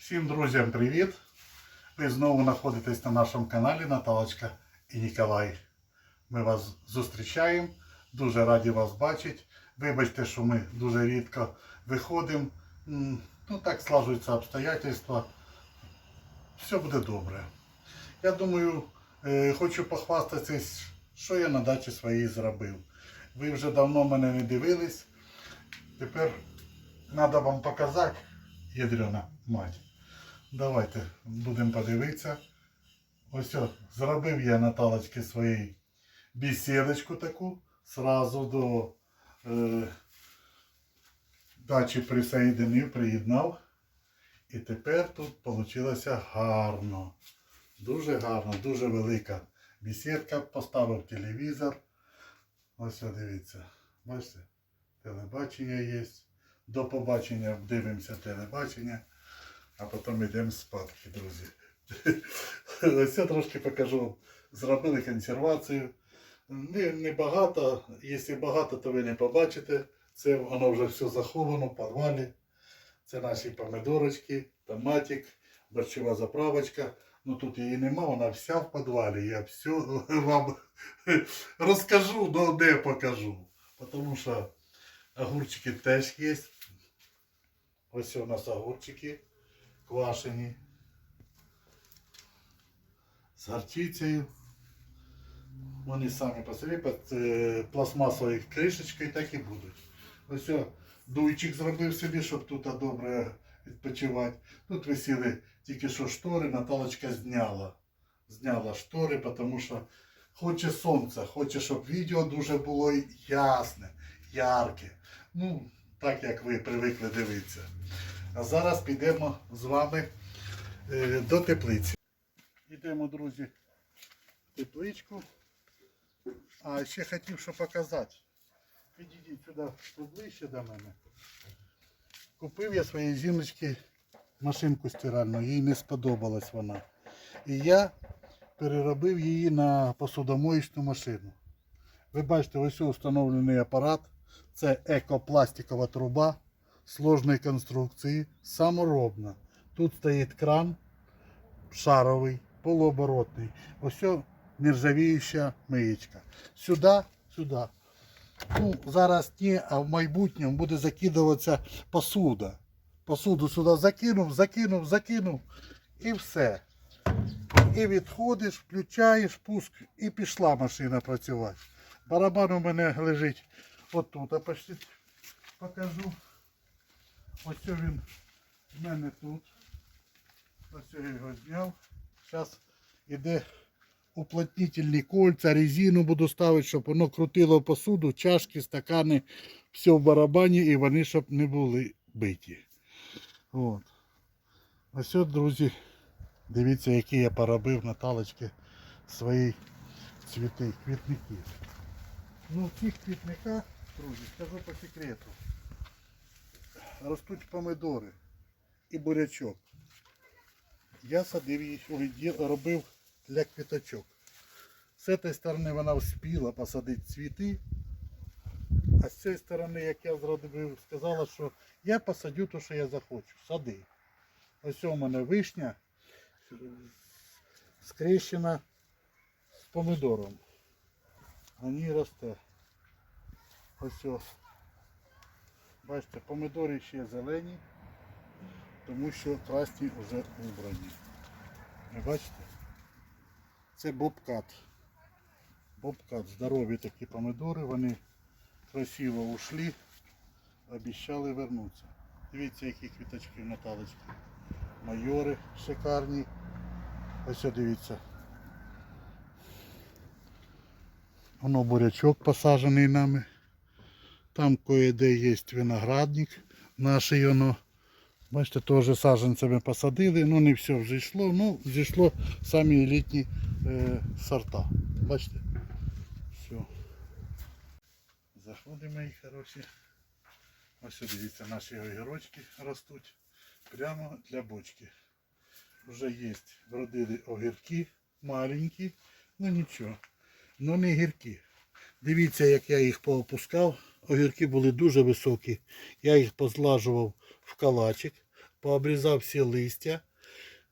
Всім друзям привіт! Ви знову знаходитесь на нашому каналі Наталочка і Ніколай. Ми вас зустрічаємо, дуже раді вас бачити. Вибачте, що ми дуже рідко виходимо. Ну так складуються обстоятельства. Все буде добре. Я думаю, е, хочу похвастатись, що я на дачі своїй зробив. Ви вже давно мене не дивились. Тепер треба вам показати, ядрена мать. Давайте будемо подивитися. Ось о, зробив я Наталочки своїй бесідочку таку. Сразу до е, дачі присоєдинив, приєднав. І тепер тут вийшло гарно. Дуже гарно, дуже велика бесідка. Поставив телевізор. Ось о, дивіться. Бачите? Телебачення є. До побачення дивимося телебачення, а потім йдемо спадки, друзі. Ось я трошки покажу. Зробили консервацію. Не, не багато, якщо багато, то ви не побачите. Це воно вже все заховано в підвалі. Це наші помидорочки, томатик, борщова заправочка. Ну тут її нема, вона вся в підвалі. Я все вам розкажу, но не покажу. Тому що огурчики теж є. Ось у нас огурчики квашені. З гарчицею. Вони самі по собі е, пластмасовою кришечкою так і будуть. Ось дуйчик зробив собі, щоб тут добре відпочивати. Тут висіли тільки що штори, Наталочка зняла. Зняла штори, тому що хоче сонця, хоче, щоб відео дуже було ясне, ярке. Ну, так як ви привикли дивитися. А зараз підемо з вами е, до теплиці. Йдемо, друзі, в тепличку. А ще хотів що показати. Підійдіть сюди поближче до мене. Купив я своїй жіночці машинку стиральну, їй не сподобалась вона. І я переробив її на посудомоїчну машину. Ви бачите, ось встановлений апарат. Це екопластикова труба сложної конструкції, саморобна. Тут стоїть кран шаровий, полуоборотний. Ось нержавіюча миєчка. Сюди, сюди. Ну, зараз ні, а в майбутньому буде закидуватися посуда. Посуду сюди закинув, закинув, закинув і все. І відходиш, включаєш пуск і пішла машина працювати. Барабан у мене лежить отут, а почти покажу. Ось він в мене тут. Ось я його зняв. Зараз іде уплотнительні кольця, резину буду ставити, щоб воно крутило посуду, чашки, стакани, все в барабані і вони щоб не були биті. От. Ось от, друзі, дивіться, які я поробив Наталочки свої цвіти, квітники. Ну, в цих квітниках, друзі, скажу по секрету, ростуть помидори і бурячок. Я садив їх, робив для квіточок. З цієї сторони вона вспіла посадити цвіти, а з цієї сторони, як я зробив, сказала, що я посадю те, що я захочу. Сади. Ось у мене вишня скрещена з помидором. На ній росте. Ось о. Бачите, помидори ще зелені, тому що красні вже убрані. Ви бачите? Це бобкат. Бобкат. Здорові такі помидори, вони красиво ушли, обіцяли вернутися. Дивіться, які квіточки в Наталочки. Майори шикарні. Ось дивіться. Воно бурячок посаджений нами. Там кое-де є виноградник наш воно. Бачите, теж саджанцями посадили, ну не все вже йшло, ну зійшло самі елітні е, сорта. Бачите? Все. Заходимо, мої хороші. Ось дивіться, наші огірочки ростуть прямо для бочки. Вже є, вродили огірки маленькі, ну нічого, ну не гіркі. Дивіться, як я їх поопускав. Огірки були дуже високі. Я їх позлажував в калачик, пообрізав всі листя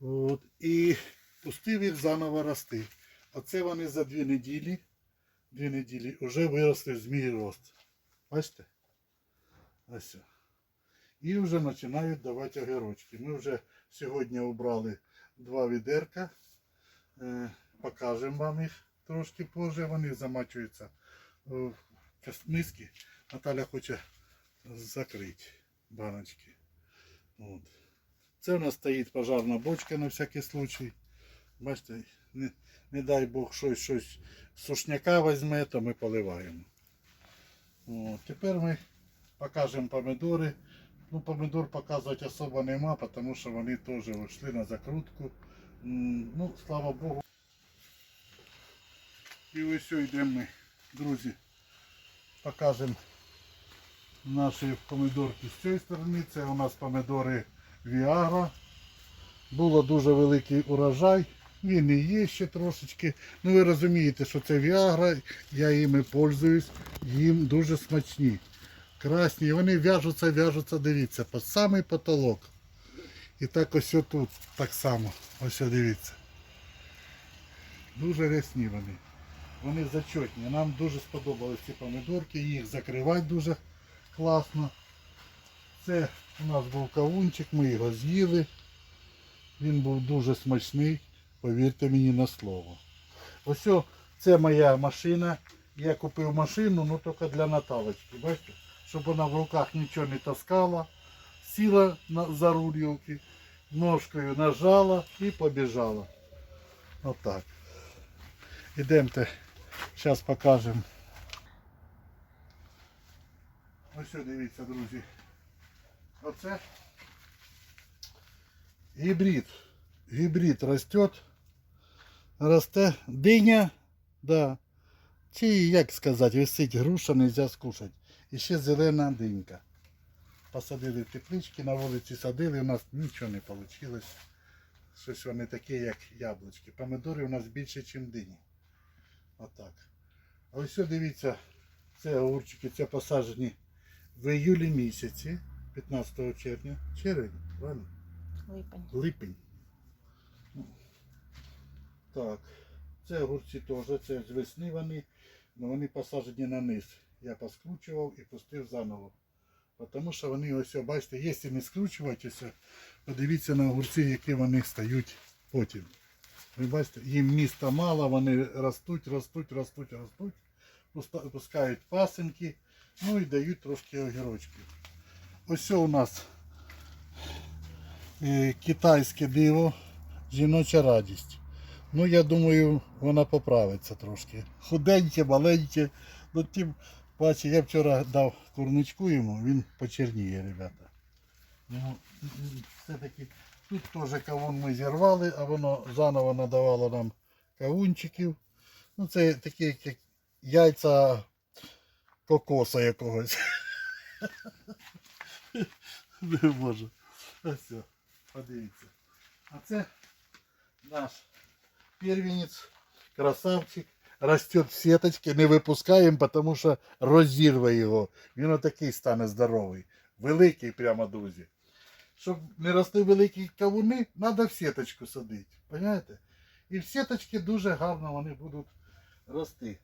от, і пустив їх заново рости. Оце вони за дві неділі, дві неділі вже виросли в змій рост. Бачите? Ось. І вже починають давати огірочки. Ми вже сьогодні обрали два відерка. Е, покажемо вам їх трошки позже. Вони замачуються в миски. Наталя хоче закрити баночки. От. Це у нас стоїть пожарна бочка на всякий случай. Бачите, не, не дай Бог щось, щось сушняка візьме, то ми поливаємо. От. Тепер ми покажемо помидори. Ну, помидор показувати особо нема, тому що вони теж йшли на закрутку. Ну, слава Богу. І ось йдемо ми, друзі, покажемо наші помидорки з цієї сторони. Це у нас помидори Віагра. Було дуже великий урожай. Він і є ще трошечки. Ну ви розумієте, що це Віагра, я їми пользуюсь, їм дуже смачні. Красні, вони в'яжуться, в'яжуться, дивіться, під самий потолок. І так ось тут так само. Ось дивіться. Дуже рясні вони. Вони зачетні. Нам дуже сподобались ці помидорки, їх закривати дуже класно. Це у нас був кавунчик, ми його з'їли. Він був дуже смачний, повірте мені на слово. Ось це моя машина. Я купив машину, ну тільки для Наталочки. Бачите? Щоб вона в руках нічого не таскала. Сіла на, за руль ножкою нажала і побіжала. Отак. Ідемте, зараз покажемо. Ось що, дивіться, друзі. Оце гібрид. Гібрид росте. Росте диня, да. Чи як сказати, висить груша, не можна скушати. І ще зелена динька. Посадили теплички, на вулиці садили, у нас нічого не вийшло. Щось вони такі, як яблучки. Помидори у нас більше, ніж дині. Отак. А ось дивіться, це огурчики, це посаджені в іюлі місяці, 15 червня. Червень, правильно? Липень. Липень. Ну, Так. Це огурці теж, це з весни вони, але вони посаджені на низ. Я поскручував і пустив заново. Тому що вони ось, бачите, якщо не скручувати, ось, о, подивіться на огурці, які вони стають потім. Ви бачите, їм міста мало, вони ростуть, ростуть, ростуть, ростуть, пускають пасенки, ну і дають трошки огірочків. Ось у нас е, китайське диво, жіноча радість. Ну, я думаю, вона поправиться трошки. Худеньке, маленьке. Ну, тим паче, я вчора дав курничку йому, він почерніє, ребята. Ну, все-таки тут теж кавун ми зірвали, а воно заново надавало нам кавунчиків. Ну, це такі, як яйця кокоса якогось. Не можу. Ось, подивіться. А це наш первенец, красавчик. Растет в сеточке, не випускаємо, тому що розірве його. Він отакий стане здоровий. Великий прямо, друзі. Щоб не росли великі кавуни, треба в сіточку садити. Понимаєте? І в сіточці дуже гарно вони будуть рости.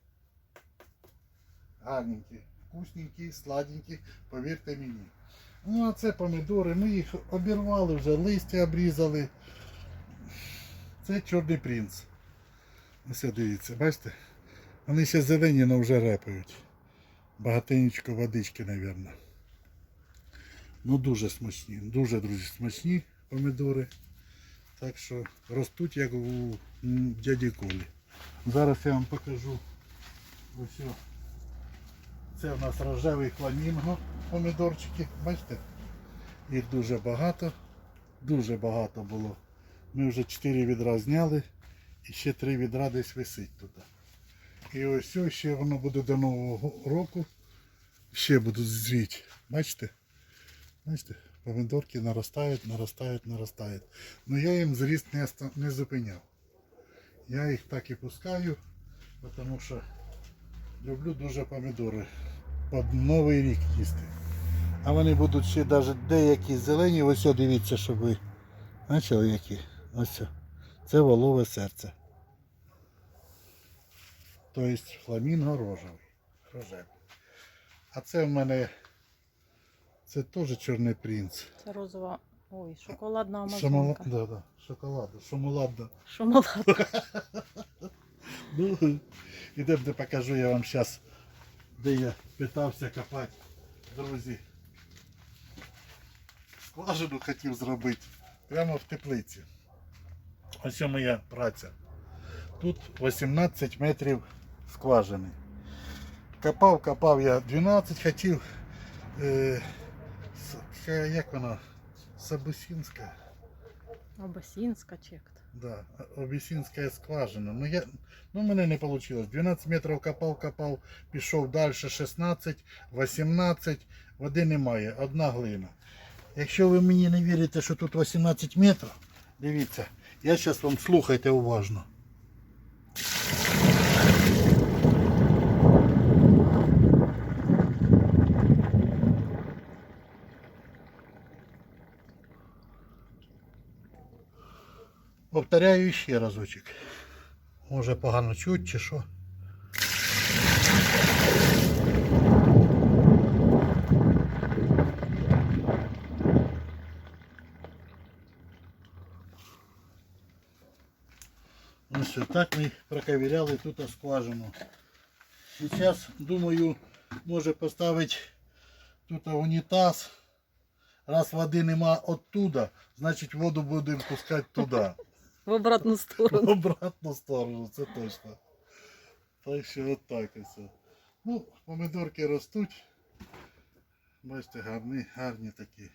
Гарненькі, вкусненькі, сладенькі, повірте мені. Ну, а це помідори. Ми їх обірвали вже, листя обрізали. Це чорний принц. Ось дивіться, бачите? Вони ще зелені, але вже репають. Багатенечко водички, мабуть. Ну дуже смачні, дуже, друзі, смачні помідори. Так що ростуть як у дяді Колі. Зараз я вам покажу. Ось. Це у нас рожевий фламінго помідорчики. Бачите? Їх дуже багато. Дуже багато було. Ми вже 4 відра зняли і ще 3 відра десь висить тут. І ось ось ще воно буде до Нового року. Ще будуть зріти. Бачите? Бачите? Помідорки наростають, наростають, наростають. Ну я їм зріст не, не зупиняв. Я їх так і пускаю, тому що люблю дуже помідори. Під Новий рік їсти. А вони будуть ще навіть деякі зелені. Ось дивіться, щоб ви бачили які. Ось. Це волове серце. Тобто фламінго рожевий. Рожевий. А це в мене це теж чорний принц. Це розова. Ой, шоколадна амазонка. Да, да. Шоколадна. Шомоладна. Шоколадна. Ну, ідемо, де покажу я вам зараз, де я питався копати. Друзі. Скважину хотів зробити. Прямо в теплиці. Ось моя праця. Тут 18 метрів скважини. Копав, копав я 12, хотів. Е, як вона? Сабусінська. Абасінська чекта. Да, Обісінська скважина. Ну, я, ну, мене не вийшло. 12 метрів копав, копав, пішов далі 16, 18, води немає, одна глина. Якщо ви мені не вірите, що тут 18 метрів, дивіться, я зараз вам слухайте уважно. Повторяю ще разочек. Може погано чуть чи що. Ось так ми проковыряли тут скважину. Сейчас, думаю, може поставити тут унітаз. Раз води нема оттуда, значить воду будемо пускати туди. В обратну сторону. В обратну сторону, це точно. Так що от так ось. Ну, помидорки ростуть. Бачите, гарні, гарні такі.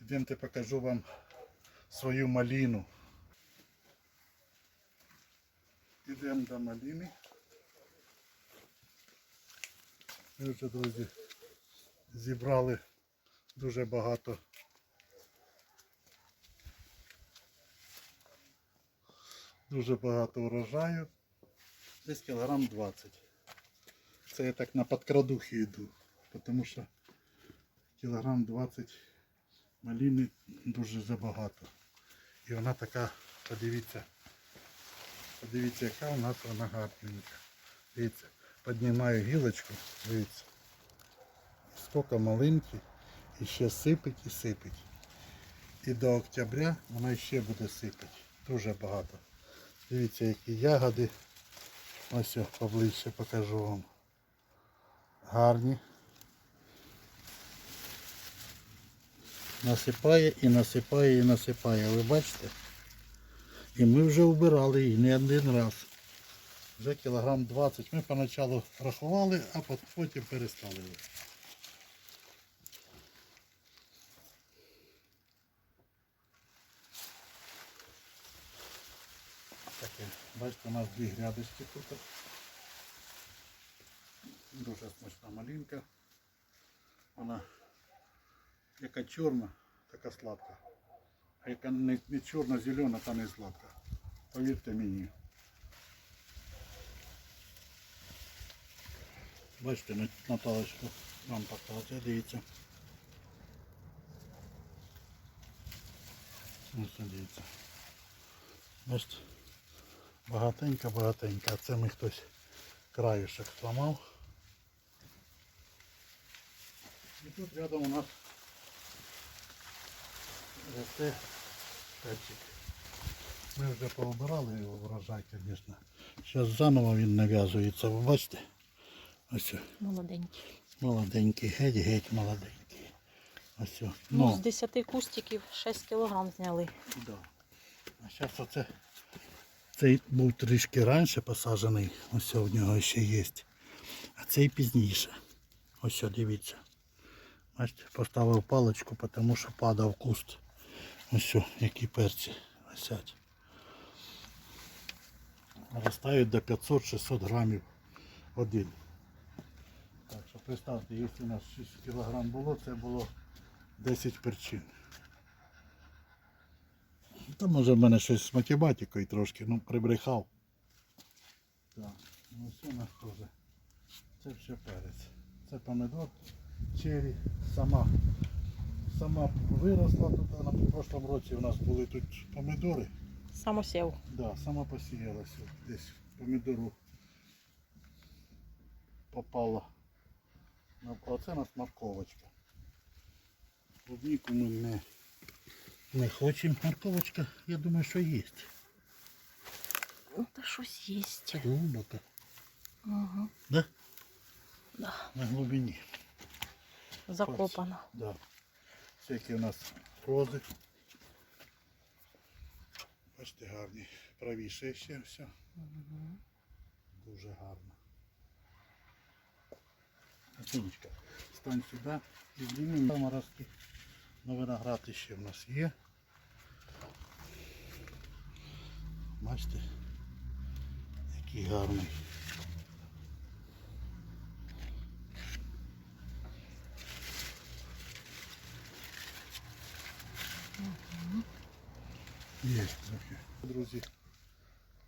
Йдемте покажу вам свою маліну. Йдемо до маліни. Ми вже, друзі, зібрали дуже багато дуже багато урожаю. Десь кілограм 20. Це я так на подкрадухи йду, тому що кілограм 20 маліни дуже забагато. І вона така, подивіться, подивіться, яка у нас вона гарненька. Дивіться, піднімаю гілочку, дивіться. Скільки малинки, і ще сипить і сипить. І до октября вона ще буде сипати. Дуже багато. Дивіться, які ягоди. Ось я поближче покажу вам. Гарні. Насипає і насипає і насипає. Ви бачите? І ми вже вбирали її не один раз. Вже кілограм 20. Ми поначалу рахували, а потім перестали. Бачите, у нас дві грядочки тут. Дуже смачна малинка. Вона яка чорна, така сладка. А яка не, не чорна, зелена, та не сладка. Повірте мені. Бачите, на- Наталочку вам показує, дивіться. Ось дивіться. Бачите. Багатенька, багатенька. А це ми хтось краюшок зламав. І тут рядом у нас росте перчик. Ми вже пообирали його врожай, звісно. Зараз заново він нав'язується, ви бачите? Ось Молоденький. молоденький, геть-геть молоденький. Ось. о. Ну, з 10 кустиків 6 кілограм зняли. Да. А зараз оце. Цей був трішки раніше посаджений, ось в нього ще є. А цей пізніше. Ось дивіться. Бачите, поставив паличку, тому що падав куст. Ось які перці висять. Ростають до 500-600 грамів один. Так що представте, якщо у нас 6 кг було, це було 10 перчин. Та може в мене щось з математикою трошки, ну прибрехав. Так, ну все у нас теж. Це все перець. Це помидор. Чері сама. Сама виросла тут, а на прошлому році у нас були тут помідори. Самосів. Да, сама посіялася. Десь помідору попала. на- Оце у нас морковочка. Клубніку ми не, не хочемо. Морковочка, я думаю, що є. Ну, та щось є. Глибоко. Ага. Да? Да. На глибині. Закопано. Да. Всякі у нас рози. Бачите, гарні. Правіше ще все. Мгм. Дуже гарно. Сонечка, стань сюди і знімемо заморозки. На виноград ще в нас є. Бачите, який гарний. Є трохи. Друзі,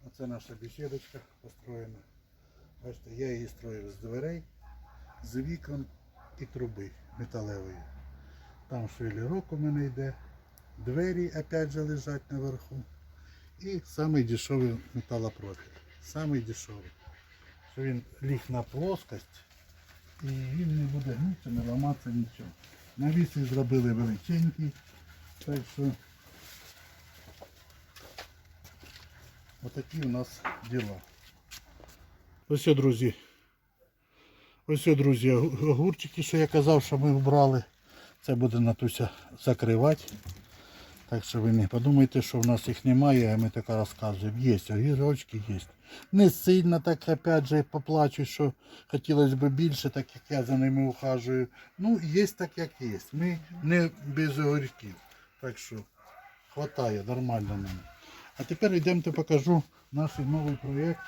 оце наша бесідочка построєна. Бачите, я її строїв з дверей, з вікон і труби металевої. Там швелірок у мене йде, двері опять же лежать наверху. І самий дешевий металопрофіль. Самий дешевий. Що він ліг на плоскость і він не буде гнутися, не ламатися нічого. Навіси зробили величенький. Так що отакі у нас діла. Ось, друзі. Ось, друзі, огурчики, що я казав, що ми вбрали. Це буде Натуся закривати. Так що ви не подумайте, що в нас їх немає, а ми таке розказуємо. Є, огірочки є. Не сильно так, опять же, поплачу, що хотілося б більше, так як я за ними ухажую. Ну, є так, як є. Ми не без огірків. Так що хватає, нормально нам. А тепер йдемте покажу наш новий проєкт.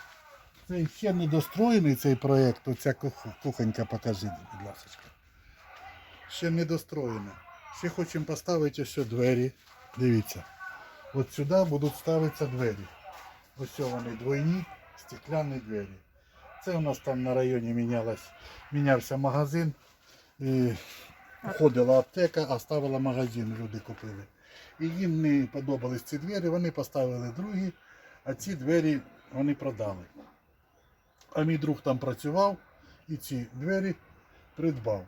Це ще не достроєний цей проєкт, оця кухонька покажіть, будь ласка. Ще не достроєна. Ще хочемо поставити ось двері. Дивіться. От сюди будуть ставитися двері. Ось вони двойні стекляні двері. Це у нас там на районі мінялась, мінявся магазин. І Ходила аптека, а ставила магазин, люди купили. І їм не подобались ці двері, вони поставили другі, а ці двері вони продали. А мій друг там працював і ці двері придбав.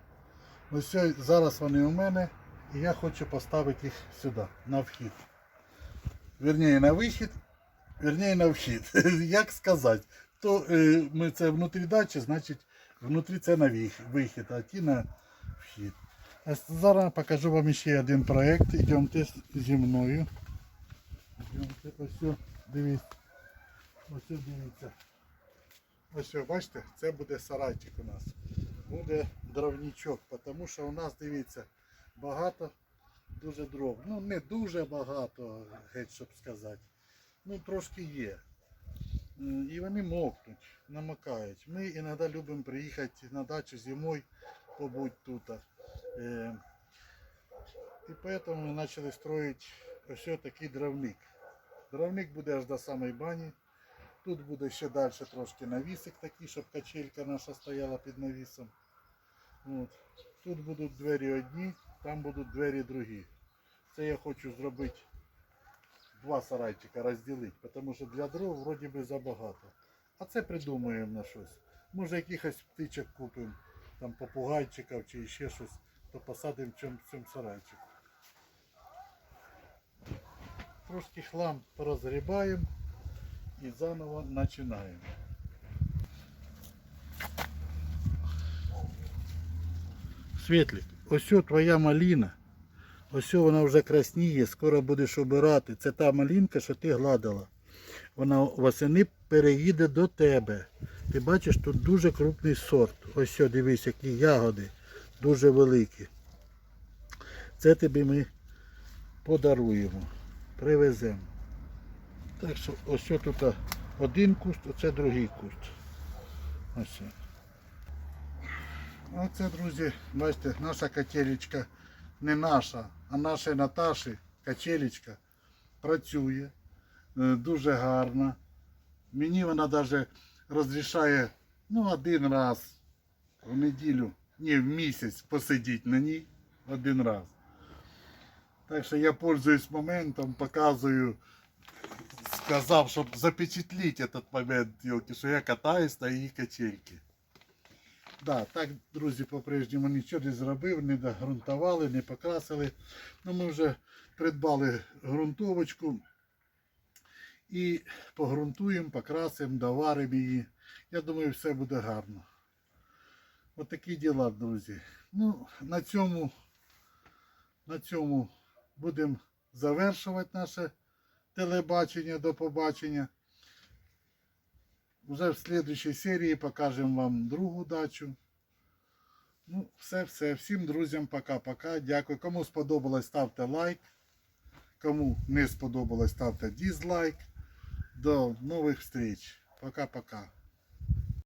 Ось ось зараз вони у мене, і я хочу поставити їх сюди, на вхід. Вірніше на вихід, вірніше на вхід. Як сказати? То е, ми це внутрі дачі, значить внутрі це на вихід, а ті на вхід. А зараз покажу вам ще один проєкт. Йдемте зі мною. Йдемте, ось, дивіться. Ось дивіться. Ось, бачите, це буде сарайчик у нас. Буде дровничок, тому що у нас, дивіться, багато дуже дров. Ну, не дуже багато, геть, щоб сказати. Ну, трошки є. І вони мокнуть, намокають. Ми іноді любимо приїхати на дачу зимою, побути тут. Е, І поэтому ми почали строїти ось такий дровник. Дровник буде аж до самої бані. Тут буде ще далі трошки навісик такий, щоб качелька наша стояла під навісом. От. Тут будуть двері одні, там будуть двері другі. Це я хочу зробити два сарайчика розділити, тому що для дров вроді би забагато. А це придумаємо на щось. Може якихось птичок купимо, там попугайчиків чи ще щось, то посадимо в цьому, в цьому сарайчику. Трошки хлам порозгрібаємо і заново починаємо. Світлик, ось твоя маліна. Ось вона вже красніє, скоро будеш обирати. Це та малінка, що ти гладила. Вона восени переїде до тебе. Ти бачиш, тут дуже крупний сорт. Ось дивись, які ягоди, дуже великі. Це тобі ми подаруємо, привеземо. Так що ось тут один куст, оце другий куст. Ось. о. Оце, друзі, бачите, наша качелечка не наша, а нашої Наташі качелечка працює е, дуже гарна. Мені вона навіть розрішає ну, один раз в неділю ні, в місяць посидіти на ній один раз. Так що я пользуюсь моментом, показую, сказав, щоб запечатліть этот момент, йолки, що я катаюсь на її качельки. Да, так, друзі, по-прежньому нічого не зробив, не догрунтували, не покрасили. Ну, ми вже придбали ґрунтовочку і погрунтуємо, покрасимо, доваримо її. Я думаю, все буде гарно. Отакі діла, друзі. Ну, на цьому, на цьому будемо завершувати наше телебачення до побачення. Вже в следующей серії покажемо вам другу дачу. Ну, все, все. Всім друзям пока-пока. Дякую. Кому сподобалось, ставте лайк. Кому не сподобалось, ставте дизлайк. До нових встреч. Пока-пока.